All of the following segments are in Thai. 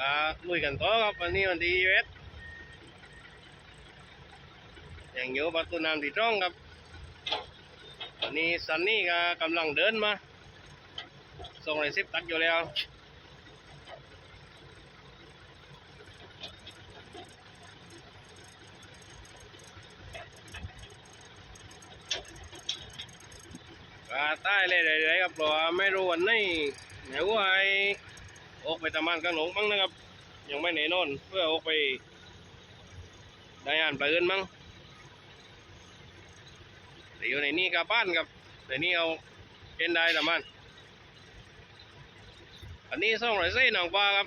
ก็ลุยกันต่อครับวันนี้วันที่เวทยังอยู่ประตูน้ำที่ตร่องครับวันนี้ซันนี่ก็กำลังเดินมาส่งไรซิปตัดอยู่แล้วก็ใต้เลยๆครับเพราะไม่รู้วันไหนเดี๋ยวว่าไอ้ ออกไปทำงานกันหลงมั้งนะครับ ยังไม่แน่นอน เพื่อออกไปได้อ่านปลาเอินมั้งแต่อยู่ในนี่กับบ้านครับแต่นี่เอาเกณฑ์ได้ทำงานอันนี้ส่องไรเส้นหนังปลาครับ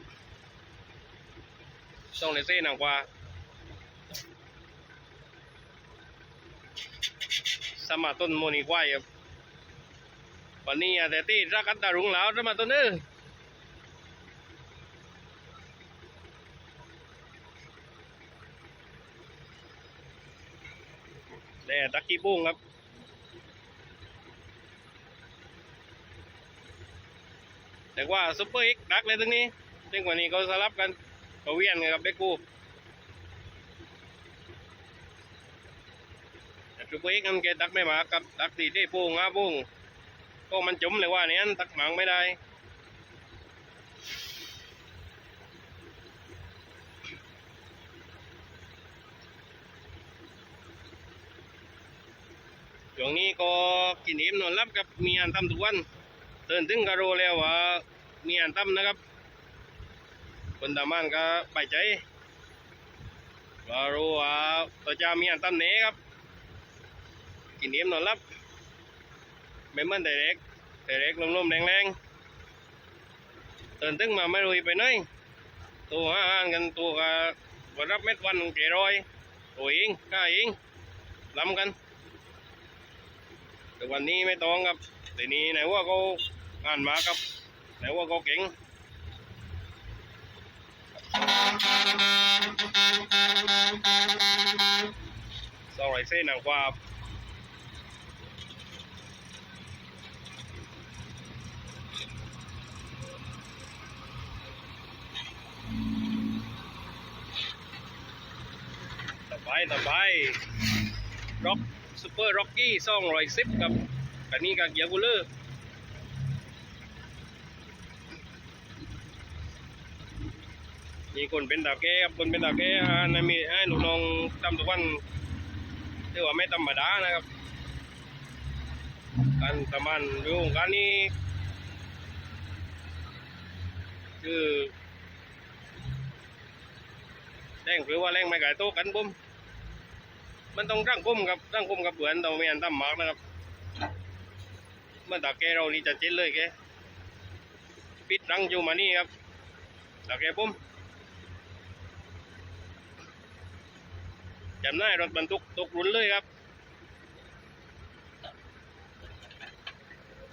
ส่องไรเส้นหนังปลาสมาต้นโมนีควายครับวันนี้แต่ที่รักกันตารุงแล้วจะมาตัวนึง แด่ตักกี้ปุ้งครับ แต่ว่าซุปเปอร์เอ็กดักเลยตรงนี้ซึ่งวันนี้เขาสลับกันเขาเวียนกันกับเด็กกูแต่ซุปเปอร์เอ็กซ์มันแกดักไม่มากับดักตีที่ปุ้งอะปุ้งก็มันจุ่มเลยว่าเนี้ยตักหมังไม่ได้ ช่วงนี้ก็กินเอิ่มนอนรับกับมีอันทำทุกวันเตื่นถึงก็รู้แล้วว่ามีอันทำนะครับ คนทำงานก็ไปใจก็รู้ว่าตัวจะมีอันทำเนี้ครับ กินเอิ่มนอนรับไม่เหมือนแต่เด็กแต่เด็กลมๆแรงๆตื่นตึงมาไม่รู้ไปไหนตัวอาหารกันตัวก็วันรับเม็ดวันเกรอยตัวเองข้าเองลำกัน แต่วันนี้ไม่ต้องครับแต่นี้ไหนว่าเขาอ่านมาครับไหนว่าเขาเก่งสองไรเส้นหนังกว่าสบายสบายร็อก ซูเปอร์ร็อกกี้สองรอยสิบกับกันนี้กับเกียร์กูเลอร์มีคนเป็นตาแก่ครับคนเป็นตาแก่อ่านมีให้ลูกน้องทำทุกวันเรียกว่าไม่ธรรมดานะครับการทำงานยู่การนี้คือแรงหรือว่าแรงไม่ไก่โตกันบุ้ม มันต้องร่างกุมครับร่างกุมกับเบือนต้องมีอันตั้มหมากนะครับเมื่อตาแกเรานี่จะเจ็ดเลยแกปิดรังอยู่มานี่ครับตาแกปุ้มจำได้รถบรรทุกตกหลุนเลยครับ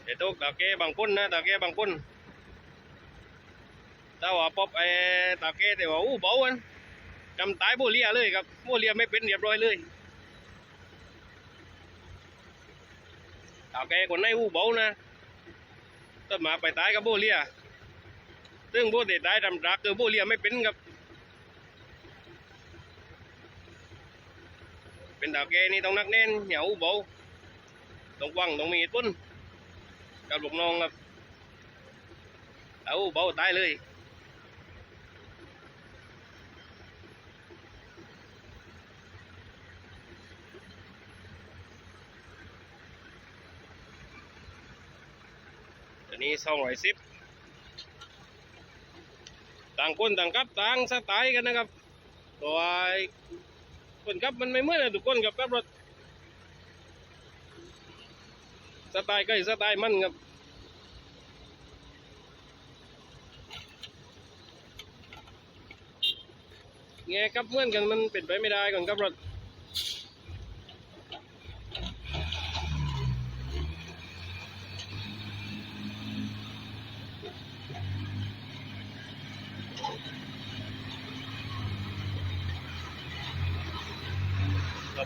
เดี๋ยวตกตาแกบางคนนะตาแกบางคนถ้าว่าป๊อบไอ้ตาแกแต่ว่าอู้เบาอันจำตายโบเลียเลยครับโบเลียไม่เป็นเรียบร้อยเลย ตาแกคนไหนอู้เบานะต้นมาไปตายกับโบเลียซึ่งโบเดตายทำรักคือโบเลียไม่เป็นครับ เป็นตาแกนี่ต้องนักแน่นอย่าอู้เบาต้องวังต้องมีตุผลกับลูกน้องครับถ้าอู้เบาตายเลย นี้สองร้อยสิบต่างคนต่างกับต่างสไตล์กันนะครับตัวไอ้คนกับมันไม่เหมือนกันทุกคนกับกับรถสไตล์ก็อีกสไตล์มันครับแงกับเหมือนกันมันเป็นไปไม่ได้ก่อนกับรถ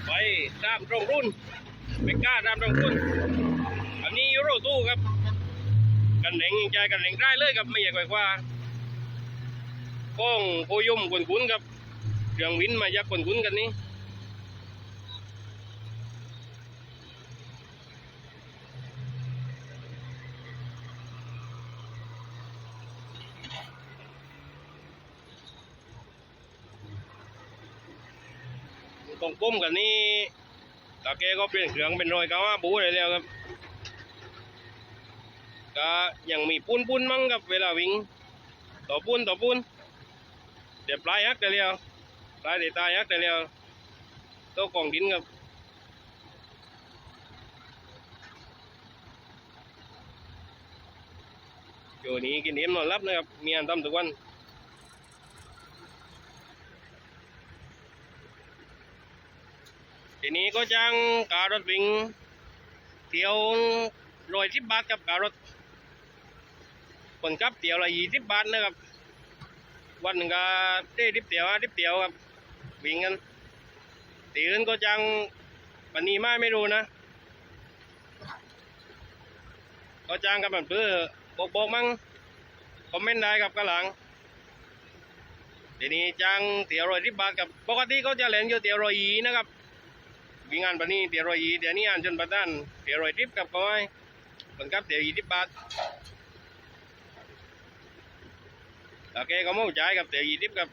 ไปตามตรงรุ่นเมก้าตามตรงรุ่นอันนี้ยูโรตู้ครับ กันเหลงใจกันเหลงได้เลยครับไม่ใหญ่กว่าก้องโพยมกวนกุนครับเครื่องวินมายากกวนกุนกันนี้ ตรงปุ้มกันนี่ตาแกก็เปลี่ยนเครื่องเป็นรอยกาว่าบูเลยแล้วครับก็ยังมีปุ้นปุ้นมั้งครับเวลาวิ่งต่อปุ้นต่อปุ้นเดี๋ยวปลายฮักแต่เดียวปลายเดี๋ยวตายฮักแต่เดียวต๊ะกองดินครับโยนี้กินเอ็มนอนรับนะครับมีอันทำทุกวัน นี้ก็จ้างการถวิ่งเที่ยวร้อยสิบบาทกับการถคนขับเตี๋ยวละยี่สิบบาทนะครับ วันหนึ่งก็ได้ดิบเตี๋ยวดิบเตี๋ยวครับวิ่งกันตีอื่นก็จังปันนี้ไม่ไม่รู้นะก็จ้างกันแบบเพื่อบอกบอกมั่งคอมเมนต์ได้ครับกระหลังทีนี้จ้างเตี๋ยวรอยสิบบาทกับปกติเขาจะเล่นอยู่เตี๋ยวรอยยีนะครับ วิ่งงานปันนี้เตี๋ยวรอยยีเดี๋ยวนี้อ่านจนประทานเตี๋ยวรอยทิบกับก้อยคนขับเตี๋ยวยี่สิบบาทโอเคก็มั่จ่ายกับเตี๋ยวยี่สิบกับ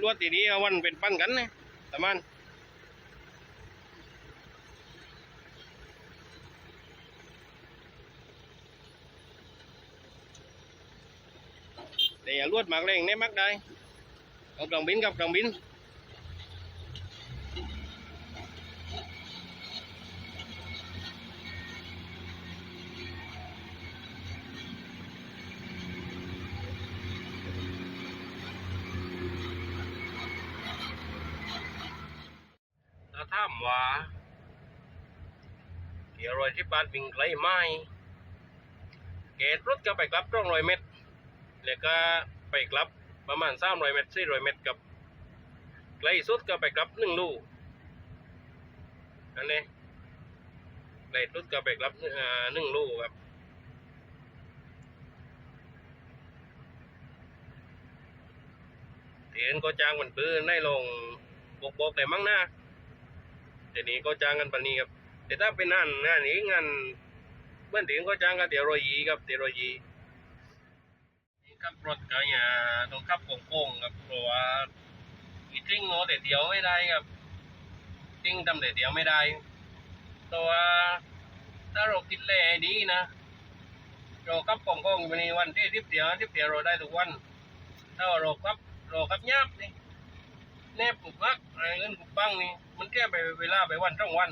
ลวดตีนี้วันเป็นปั้นกันนะประมาณแต่อย่าลวดมากแรงเนี่ยมักได้เอากล่องบินกับกล่องบิน ว่าเกี่ยวรอยที่บานวิ่งไกลไหมเกตรถก็ไปกลับต้องรอยเมตรแล้วก็ไปกลับประมาณสามรอยเมตรสี่รอยเมตรกับไกลสุดก็ไปกลับหนึ่งลูกอันนี้ไกลสุดก็ไปกลับหนึ่งลูกครับเทียนก็จ้างมันปืนได้ลงบกบกแต่มั้งหน้า เดี๋ยวนี้ก็จ้างกันปานนี้ครับ แต่ถ้าเป็นงานงานนี้งานเมื่อถึงก็จ้างกันเดี๋ยวรอยีครับเดี๋ยวรอยีขับรถก็อย่าต้องขับโค้งๆครับเพราะว่าอีทิ้งโง่แต่เดียวไม่ได้ครับทิ้งทำแต่เดียวไม่ได้เพราะว่าถ้าเรากินแล่ให้ดีนะเราขับโค้งๆวันนี้วันที่ทิพเดียวทิพเดียวเราได้ทุกวัน ถ้าเราขับเราขับยับนี่ แนบปุกพักอะไรเงินปุกปังนี่มันแค่ไปเวลาไปวันต้องวัน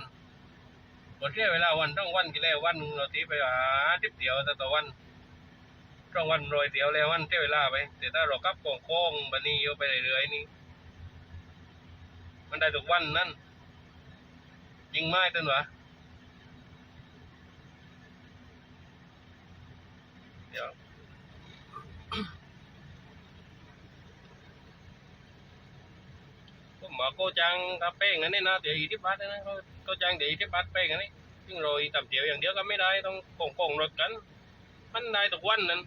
พอแค่เวลาวันต้องวันกี่แล้ววันหนึ่งเราตีไปหาทิพเดียวแต่ต่อวันช่องวันโรยเดียวแล้ววันเที่เวลาไปแต่ถ้าเรากลับโค้งโค้งๆบันนี้โยไปเรื่อยๆนี่มันได้ทุกวันนั่นจริงไหมต้นวะเดี๋ยว ก็หมอโกจังกับเป้งอันนี้นะเดี๋ยวอีที่บัตนะเขาเขาจังเดี๋ยวอีที่บัตเป้งอันนี้ซึ่งโรยต่ำเดียวอย่างเดียวก็ไม่ได้ต้องโค้งโค้งๆรถกัน มันได้ทุกวันนั้น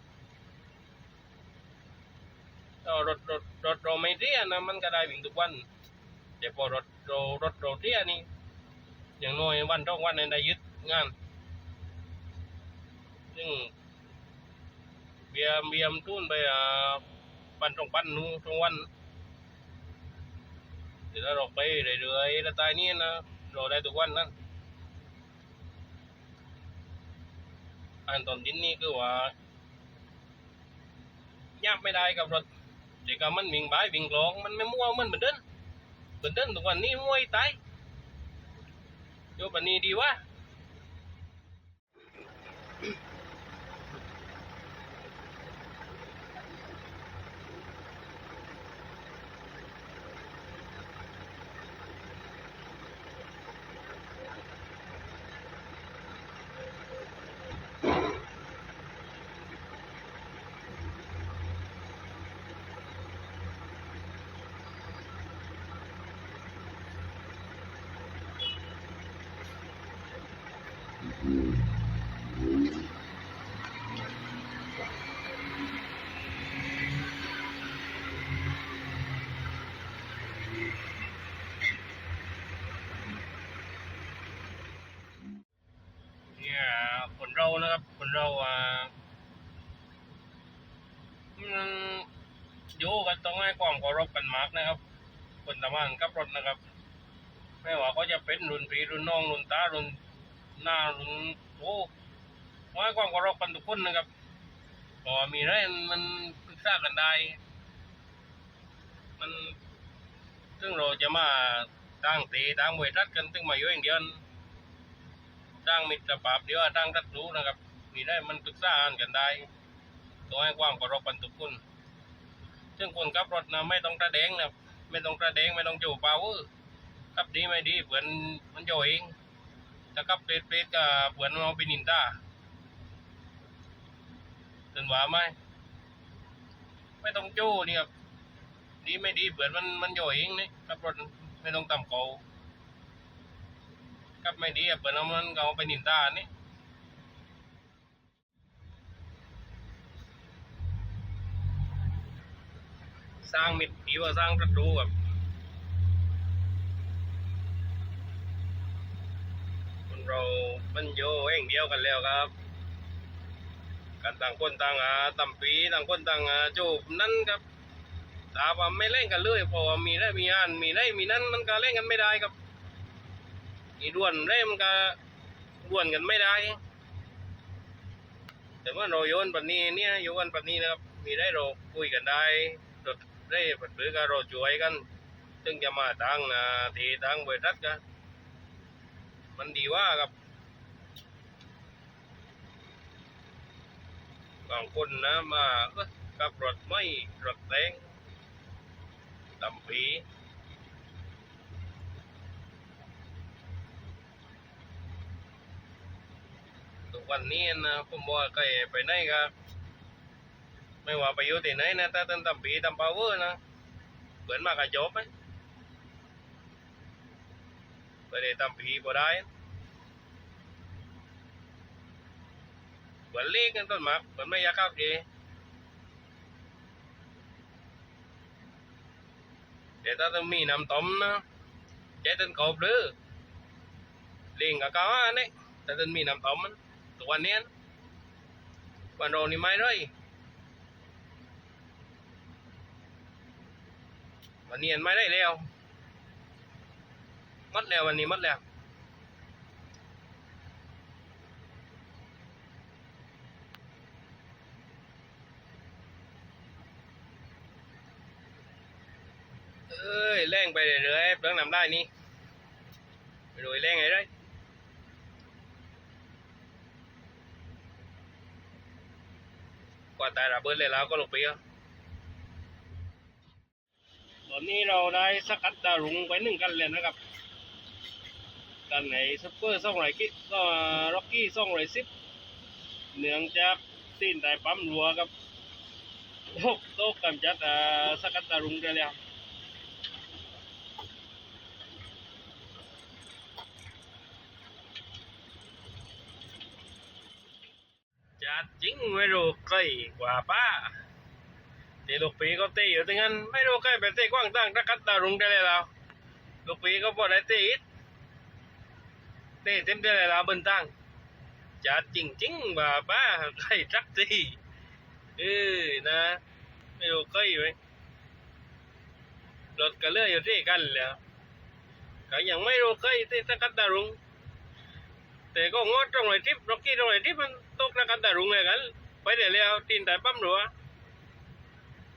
รถรถรถเรไม่เรียนะมันก็ได้วิ่งทุกวันแต่พอรถเรรถเรเรียนี่อย่างน้อยวันต้องวันนั้นได้ยึดงานซึ่งเบียมเบียมทุนไปอ่าปันตรงปันนู้ตรงวัน แต่ถ้าเราไปเรื่อยๆแล้วตายนี่นะเราได้ทุกวันนั้นอันตอนดินนี่คือว่ายับไม่ได้กับรถเด็กมันวิ่งบายวิ่งกลองมันไม่มั่วมันเหมือนเดินเหมือนเดินทุกวันนี้มั่วตายโยบันนี้ดีวะ คนทำงานกับรถนะครับ ไม่ว่าเขาจะเป็นรุ่นพี่รุ่นน้องรุ่นตารุ่นหน้ารุ่นโอ้ต้องให้ความเคารพกันทุกคนนะครับเพราะว่ามีอะไรมันปรึกษากันได้ มันซึ่งเราจะมาตั้งตีตั้งบริษัทกันซึ่งมาอยู่อย่างเดียวตั้งมิตรภาพเดียวตั้งรัฐรู้นะครับ มีได้มันปรึกษากันได้ต้องให้ความเคารพกันทุกคนซึ่งคนขับรถนะไม่ต้องกระแดงนะ ไม่ต้องกระแดงไม่ต้องโจปาวเวอร์ขับดีไม่ดีเผื่อนมันโจเองถ้าขับเปรตเปรตก็เผื่อนเอาไปนินตาถึงว่าไหมไม่ต้องโจ้นี่ครับดีไม่ดีเปิดมันมันย่อยเองนี่ขับรถไม่ต้องตำเขาขับไม่ดีอะเปิดเอามันเอาไปนินตานี่ สร้างมิตรดีกว่าสร้างศัตรูครับคนเรามันโยเองเดียวกันแล้วครับกันต่างคนต่างอาตำปีต่างคนต่างอาจูบนั่นครับถามว่าไม่เล่นกันเลยเพราะว่ามีได้มีอันมีได้มีนั่นมันก็เล่นกันไม่ได้ครับอีด้วนได้มันก็ด้วนกันไม่ได้ แต่ว่าเราโยนปันนี้เนี่ยโยนปันนี้นะครับ มีได้เราคุยกันได้ ได้ปัดหรือก็เราช่วยกันซึ่งจะมาทางอ่าทีทางบริษัทกันมันดีว่าครับบางคนนะมาเอ้ยกับรถไม่รถแดงตำปีทุกวันนี้นะผมบอกใครไปไหนก็ ไม่ว่าไปอยู่ที่ไหนนะถ้าท่านตำปีตำปาวเวอร์นะเปิดมากระจบไหมไปได้ตำปีพอได้เปิดเล็กกันต้นหมากเปิดไม่อยากเข้าเกเดี๋ยวถ้าต้องมีน้ำต้มนะใจต้นกบหรือเลี้ยงกับเขาอันนี้แต่ต้นมีน้ำต้มมันตัววันนี้วันโรนี่ไม่เลย วันนี้ไม่ได้แล้วมัดแล้ววันนี้มัดแล้วเอ้ยแรงไปเรื่อยๆเพิ่งนำได้นี่ไปดูแรงไงได้กว่าตายระเบิดเลยแล้วก็ลงไป อะตอนนี้เราได้สกัดดารุงไปหนึ่งกันเลยนะครับกันไหนซุปเปอร์ซ่องไรกิก็ร็อกกี้ซ่องไรซิปเนื่องจากสิ้นได้ปั๊มรัวกับโต๊ะโต๊ะกำจัดสกัดดารุงได้แล้วจัดจริงไม่รู้ใครกว่าป้า ที่ลูกปีก็เตะอยู่ตรงนั้นไม่รู้ใครไปเตะกว้างตั้งตะกัดตารุงได้เลยเราลูกปีก็พอได้เตะอิดเตะเต็มได้เลยเราบนตั้งจัดจริงจริงๆว่าป้าใครจักทีเออนะ ไม่รู้ใครไหมรถก็เลื่อยอยู่ที่กันแล้วก็ยังไม่รู้ใครที่ตะกัดตารุงแต่ก็งดตรงไหนทิปร็อกกี้ตรงไหนทิปมันตกระกันแต่รุงเลยกันไปเดี๋ยวเลี้ยวตีนแต่ปั๊มหรือวะ